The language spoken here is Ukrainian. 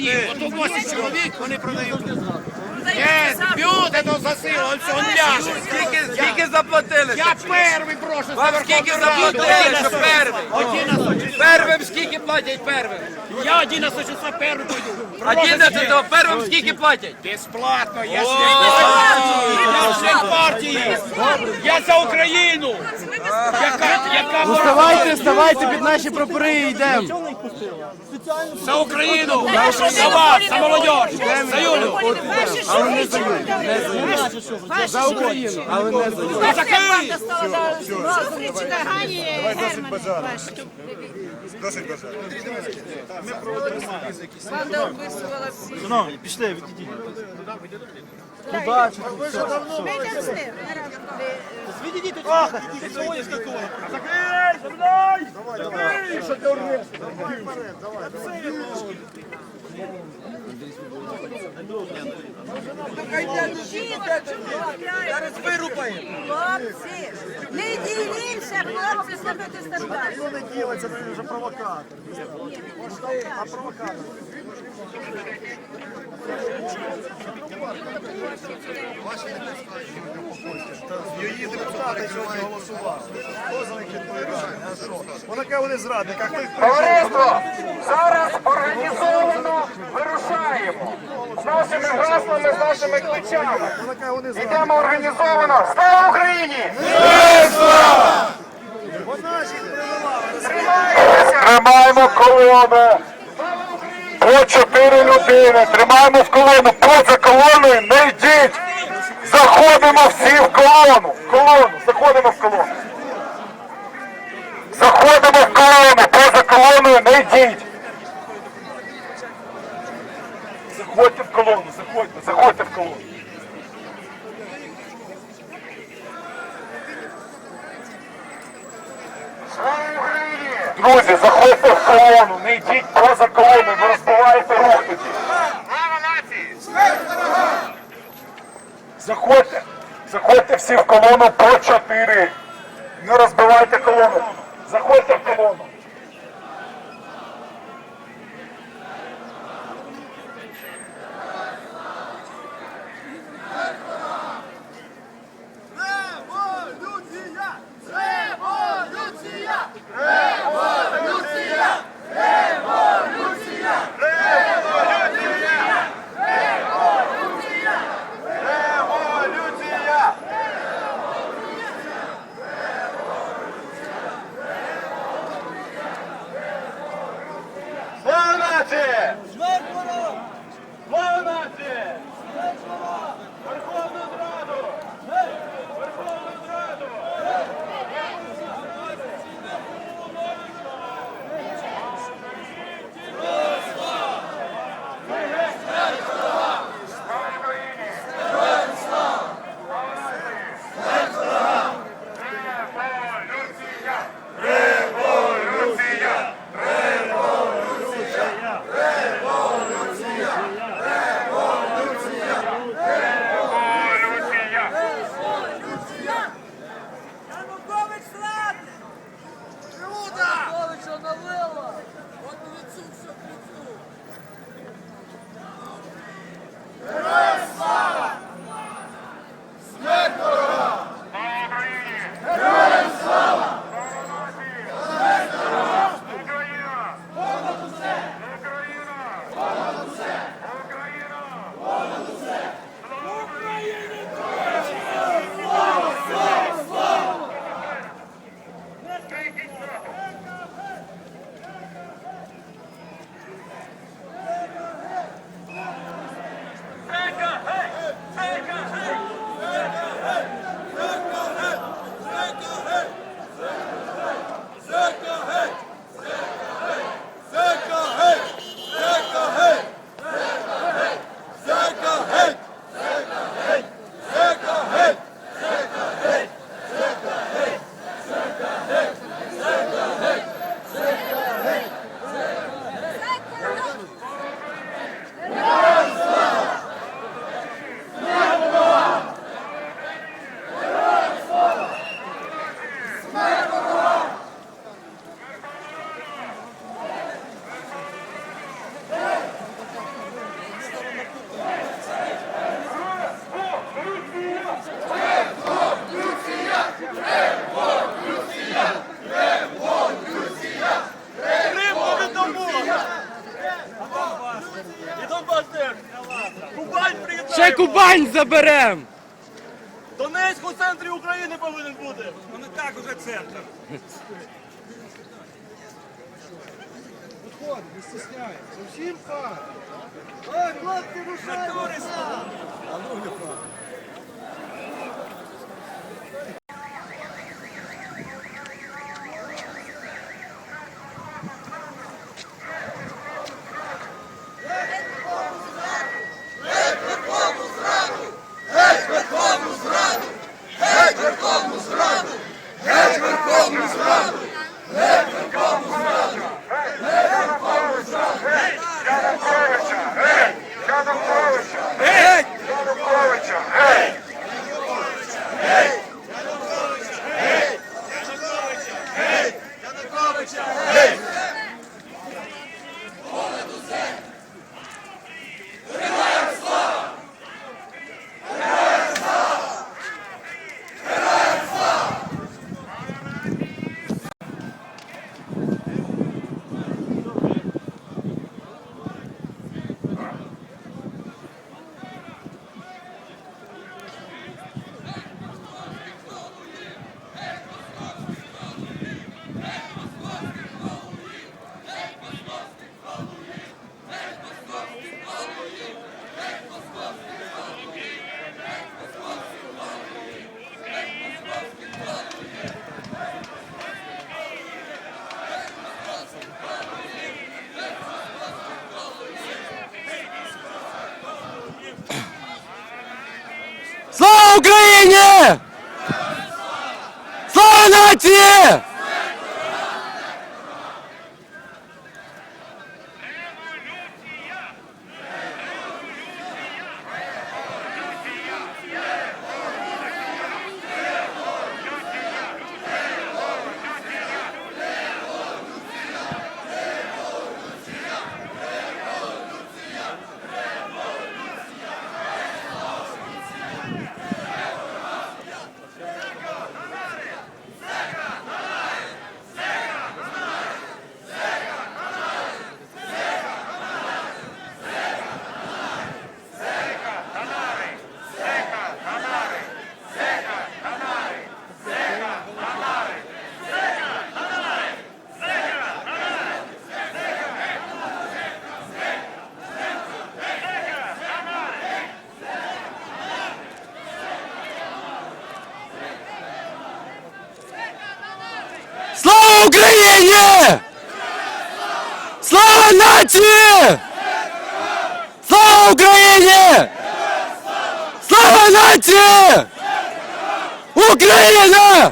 їх. Ото 8 чоловік вони продають. Є, б'ють, то засило, ось он ляже. Скільки, скільки заплатили? Я перший прошу за Вам скільки Верховну Раду. заплатили, що первим? Первим скільки платять первим? Я 11 числа перший пойду. 11 первим скільки платять? Безплатно, я член партії. Я член партії. Я за Україну. Яка, яка Вставайте, вставайте під наші прапори і йдемо. За Україну. За вас, за молодь. За Юлю. Але не за Юлю. За Україну, але не за Юлю. За Київ. Зустрічі Гані Герман. Досить бажаю. Банда описувала всі. Шановні, пішли, відійдіть. Ми йдемо з ним. Зараз вирубаємо. Хлопці, не ділімося, хлопці, слухайте стандарт. Хто не ділиться, він вже провокатор. А провокатор. Її депутати сьогодні голосували. Хто за них відповідає? А що? Вони зрадники, а хто їх прийшов? Товариство, зараз організовано вирушаємо з нашими гаслами, з нашими кличами. Вони зрадники. Йдемо організовано. Слава Україні! Вона ж їх привела. Тримаємо колону. По чотири людини. Тримаємо в колону. Поза колоною не йдіть. Заходимо всі в колону. В колону. Заходимо в колону. Заходимо в колону. Поза колоною не йдіть. Заходьте в колону. Заходьте. Заходьте в колону. Друзі, заходьте в колону. Не йдіть поза колоною. Ви розбиваєте рух тоді. Слава нації! Заходьте, заходьте всі в колону по чотири. Не розбивайте колону. Заходьте в колону. Верховна! Кубань заберем! Донецьк у центрі України повинен бути! Ну не так уже центр. Виходить, не стісняється. Зовсім пара. Ой, хлопці, рушайте! Януковича, Україні! Слава нації! Слава Україні! Слава нації! Слава Україні! Слава нації! Україна!